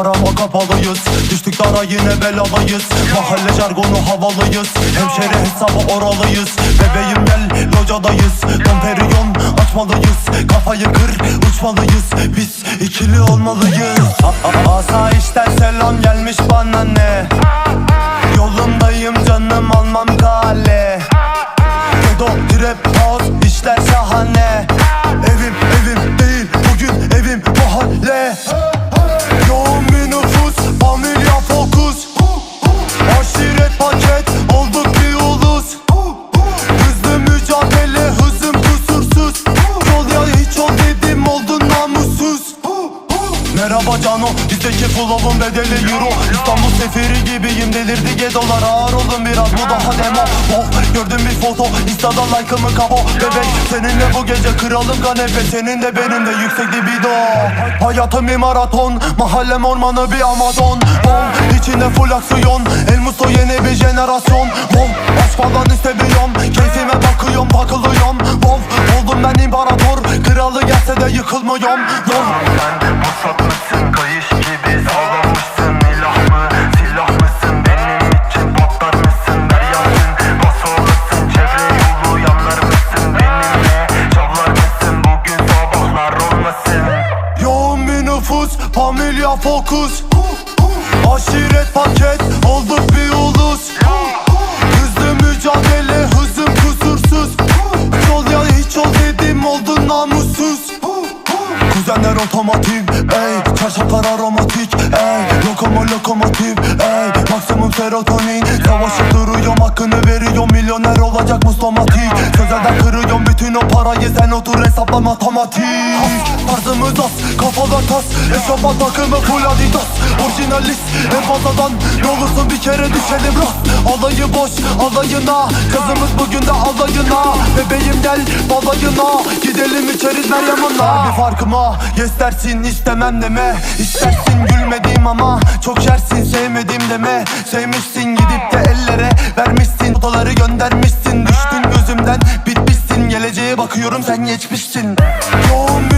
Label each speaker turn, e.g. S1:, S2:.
S1: arama kapalıyız. Düştük dara yine belalıyız. Mahalle jargonu havalıyız. Hemşeri hesabı oralıyız. Bebeğim gel locadayız. Domperiyon açmalıyız. Kafayı kır uçmalıyız. Biz ikili olmalıyız. A- a- Asayişten selam gelmiş bana ne Cano bizdeki flow'un bedeli euro. İstanbul seferi gibiyim delirdi gedolar. Ağır olun biraz bu daha demo. Oh gördüm bir foto instada like'ımı kapo Bebek seninle bu gece kralım kanepe. Senin de benim de yüksek libido. Hayatım bir maraton mahallem ormanı bir amazon. Oh içinde full aksiyon. El Musto yeni bir jenerasyon. Oh aşk falan istemiyorum. Keyfime bakıyorum takılıyorum Oh oldum ben imparator yıkılmıyorum Oh
S2: Sen Mossad mısın? Kayış gibi sağlamışsın İlah mı? Silah mısın? Benim için patlar mısın? Deryansın, bas olasın Çevre yolu yanlar mısın? Benimle çavlar mısın? Bugün sabahlar olmasın
S1: Yoğun bir nüfus, familya fokus Aşiret paket, olduk bir ulus Hızlı mücadele, hızım kusursuz Yol ya hiç ol dedim, oldun namussuz Kuzenler otomatik, ey. Çarşaflar aromatik, ey. Lokomo lokomotif, ey. Maksimum serotonin. Savaşıp duruyorum, hakkını veriyorum Milyoner olacak mustomatik Sözelden kırıyorum bütün o parayı. Sen otur hesapla matematik Tarzımız az, kafalar tas. Eşofman takımı full adidas. Orijinalist, en fazladan Ne olursun bir kere düşelim rast. Alayı boş, alayına. Kızımız bugün de alayına gel. Balayına Gidelim içeriz Meryem'inle Bir farkıma yes istemem deme. İstersin gülmediğim ama Çok yersin sevmediğim deme. Sevmişsin gidip de ellere Vermişsin. Odaları göndermişsin. Düştün gözümden bitmişsin. Geleceğe bakıyorum sen geçmişsin. Yoğun